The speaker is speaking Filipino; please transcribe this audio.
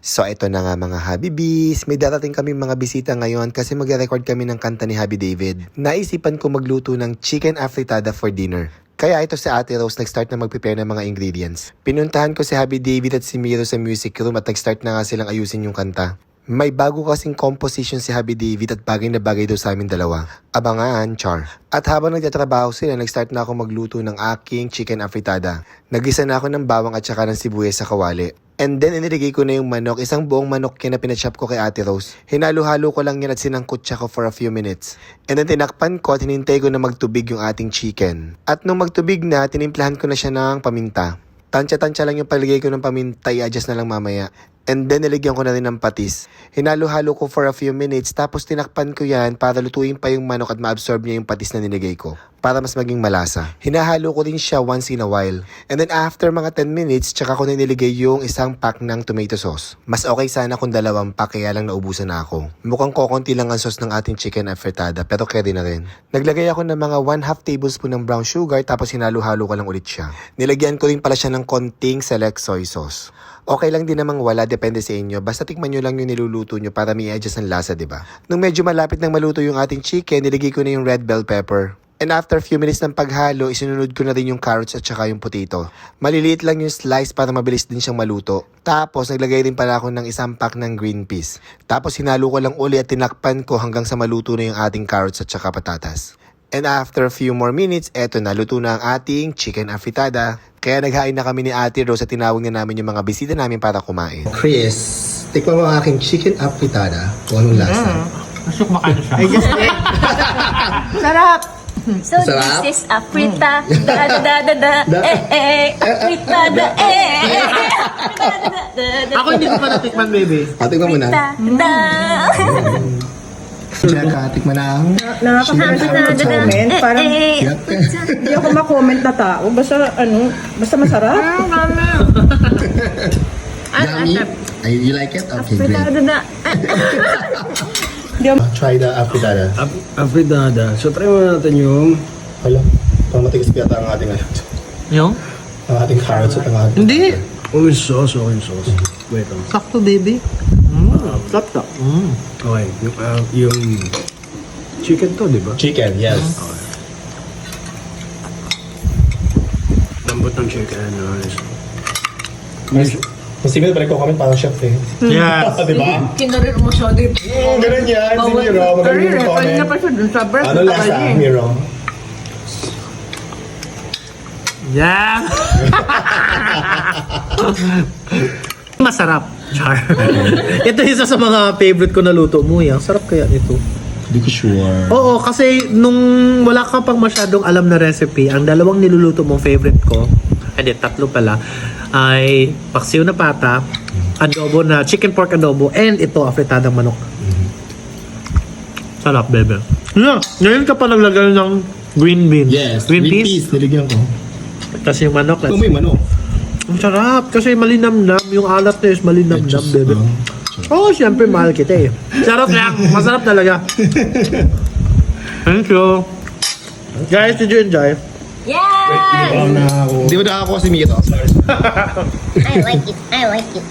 So ito na nga mga Habibis, may darating kami mga bisita ngayon kasi magre-record kami ng kanta ni Habi David. Naisipan ko magluto ng chicken afritada for dinner. Kaya ito si Ate Rose nag-start na mag-prepare ng mga ingredients. Pinuntahan ko si Habi David at si Miro sa music room at nag-start na nga silang ayusin yung kanta. May bago kasing composition si Habi David at bagay na bagay daw sa amin dalawa. Abangan, char. At habang nagtatrabaho sila, nag-start na ako magluto ng aking chicken afritada. Nagisa na ako ng bawang at saka ng sibuyas sa kawali. And then inilagay ko na yung manok, isang buong manok yan na pinachop ko kay Ate Rose. Hinalo-halo ko lang yan at sinangkot siya ko for a few minutes. And then tinakpan ko at hinintay ko na magtubig yung ating chicken. At nung magtubig na, tinimplahan ko na siya ng paminta. Tansya-tansya lang yung paligay ko ng paminta, i-adjust na lang mamaya. And then nilagyan ko na rin ng patis. Hinalo-halo ko for a few minutes tapos tinakpan ko yan para lutuin pa yung manok at ma-absorb niya yung patis na nilagay ko para mas maging malasa. Hinahalo ko rin siya once in a while. And then after mga 10 minutes, tsaka ko na nilagay yung isang pack ng tomato sauce. Mas okay sana kung dalawang pack kaya lang naubusan na ako. Mukhang kokonti lang ang sauce ng ating chicken afritada pero carry na rin. Naglagay ako ng mga 1 half tablespoon ng brown sugar tapos hinalo-halo ko lang ulit siya. Nilagyan ko rin pala siya ng konting select soy sauce. Okay lang din namang wala, depende sa inyo. Basta tikman nyo lang yung niluluto nyo para may adjust ang lasa, di ba? Nung medyo malapit nang maluto yung ating chicken, nilagay ko na yung red bell pepper. And after a few minutes ng paghalo, isinunod ko na rin yung carrots at saka yung potato. Maliliit lang yung slice para mabilis din siyang maluto. Tapos, naglagay rin pala ako ng isang pack ng green peas. Tapos, hinalo ko lang uli at tinakpan ko hanggang sa maluto na yung ating carrots at saka patatas. And after a few more minutes, eto na, luto na ang ating chicken afritada. Kaya naghain na kami ni Ate Rose at tinawag na namin yung mga bisita namin para kumain. Chris, tikman mo ang aking chicken afritada. Kung anong lasa. Gusto ko makain siya. I just ate. Sarap! So Sarap. this is a frita, da da da da da, Da- eh eh, frita da eh eh, da da da Ako hindi ko pa natikman, baby. O, tikman mo na. da Tsaka, tikman na ang... Nakaka-first ako mag-comment. Parang Eh, Yup. hindi ako ma-comment na tao. Basta ano, basta masarap. Yummy? Ay, you like it? Okay, great. da da. Try the afritada. Af- Afridada. So, try muna natin yung... Hala, parang matigas yata ang ating, ano, Yung? ang ating carrots at ang ating... Hindi. Oh, yung sauce. Oh, yung sauce. Wait lang. Sakto, baby. Mm. Sakto. Mm. Okay. Yung, ah, yung chicken to, di ba? Chicken, yes. Lambot ng chicken. Nice. Mas, mas simil pa rin ko kami parang chef eh. Yes. Di ba? Kinarir mo siya din. Oo, ganun yan. Si Miro, magaling yung comment. pa siya dun sa breast. Ano lasa, Miro? Yeah. Masarap. Char. ito isa sa mga favorite ko na luto mo. Yan. Sarap kaya nito. Hindi ko sure. Oo, kasi nung wala ka pang masyadong alam na recipe, ang dalawang niluluto mong favorite ko, hindi, tatlo pala, ay paksiw na pata, adobo na, chicken pork adobo, and ito, afritadang manok. Sarap, bebe. Yeah, ngayon ka pa naglagay ng green bean. Yes, green, peas. niligyan ko. Tapos yung manok. Ito may manok. Ang sarap, kasi malinamnam. Yung alat na is malinamnam, Just, bebe. uh, Oo, oh, siyempre mahal kita eh. Sarap lang. Masarap talaga. Thank you. Guys, did you enjoy? Yeah, Hindi mo na ako. Hindi mo na ako si Miro. I like it. I like it.